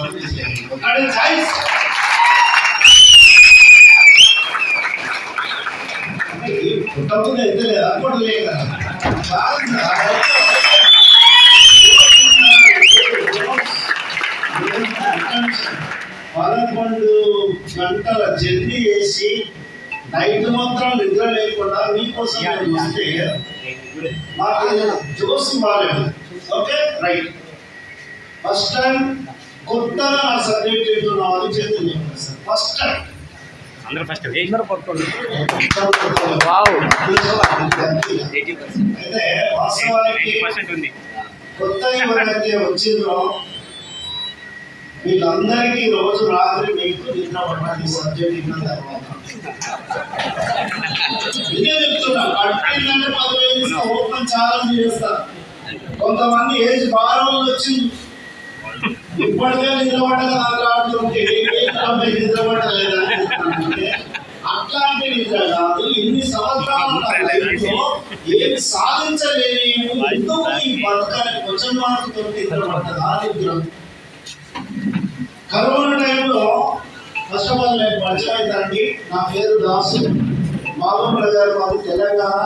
అక్కడ చాయిస్ పుట్టకుండా లేదు కదా పదకొండు గంటల జర్నీ చేసి నైట్ మాత్రం నిద్ర లేకుండా మీకోసం నేను వస్తే మాకు జోసి బాగాలేదు ఓకే? రైట్. ఫస్ట్ టైం కొత్తగా నా సబ్జెక్ట్ ఏంటో అది చేతులు ఫస్ట్ టైం అందరూ ఫస్ట్. ఎయిటీ పర్సెంట్ అయితే వాస్తవానికి ఉంది. కొత్త ఎవరైతే వచ్చిందో వీళ్ళందరికీ రోజు రాత్రి మీకు నిద్ర పట్టాలి సబ్జెక్ట్ విన్న తర్వాత. ఇదే చెప్తున్నా కట్టిందంటే పదివేలు ఓపెన్ ఛాలెంజ్ చేస్తా. కొంతమంది ఏజ్ బాగా రోజులు వచ్చింది ఇప్పటికే నిద్ర ఆడుతుంటే నిద్ర అట్లాంటి నిద్ర కాదు ఇన్ని సంవత్సరాలు ఏమి సాధించలేని ఎందుకు ఈ బతకాలి కొంచెం మార్క్ తోటి నిద్రం కరోనా టైంలో ఫస్ట్ ఆఫ్ ఆల్ నేను పరిచయం అవుతానండి నా పేరు దాసు. బాబు గారు మాది తెలంగాణ.